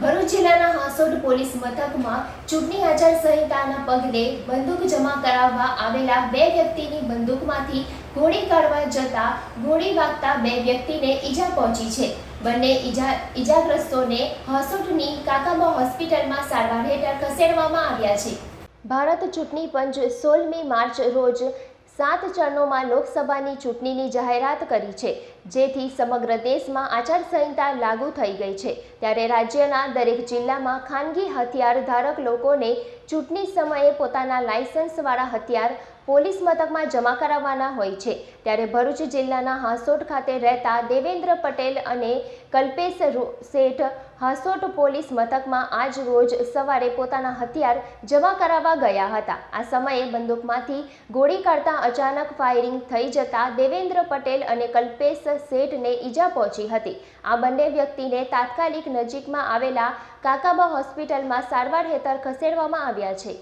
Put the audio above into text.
ભરૂચ જિલ્લાના હાંસોડ પોલીસ મથકમાં ચૂંટણી આચાર સંહિતાના પગલે બંદૂક જમા કરાવવા આવેલા બે વ્યક્તિની બંદૂકમાંથી ગોળી કાઢવા જતા ગોળી વાગતા બે વ્યક્તિને ઈજા પહોંચી છે. બંને ઈજા, ઈજાગ્રસ્તોને હાંસોડની કાકાબા હોસ્પિટલમાં સારવાર હેઠળ ખસેડવામાં આવ્યા છે. ભારત ચૂંટણી પંચ સોળમી માર્ચ રોજ સાત ચરણોમાં લોકસભાની ચૂંટણીની જાહેરાત કરી છે, જેથી સમગ્ર દેશમાં આચારસંહિતા લાગુ થઈ ગઈ છે. ત્યારે રાજ્યના દરેક જિલ્લામાં ખાનગી હથિયાર ધારક લોકોને ચૂંટણી સમયે પોતાના લાયસન્સવાળા હથિયાર પોલીસ મથકમાં જમા કરાવવાના હોય છે. ત્યારે ભરૂચ જિલ્લાના હાંસોટ ખાતે રહેતા દેવેન્દ્ર પટેલ અને કલ્પેશ શેઠ હાંસોટ પોલીસ મથકમાં આજ રોજ સવારે પોતાના હથિયાર જમા કરાવવા ગયા હતા. આ સમયે બંદૂકમાંથી ગોળી કાઢતા અચાનક ફાયરિંગ થઈ જતા દેવેન્દ્ર પટેલ અને કલ્પેશ શેઠને ઈજા પહોંચી હતી. આ બંને વ્યક્તિને તાત્કાલિક નજીકમાં આવેલા કાકાબા હોસ્પિટલમાં સારવાર હેઠળ ખસેડવામાં આવ્યા છે.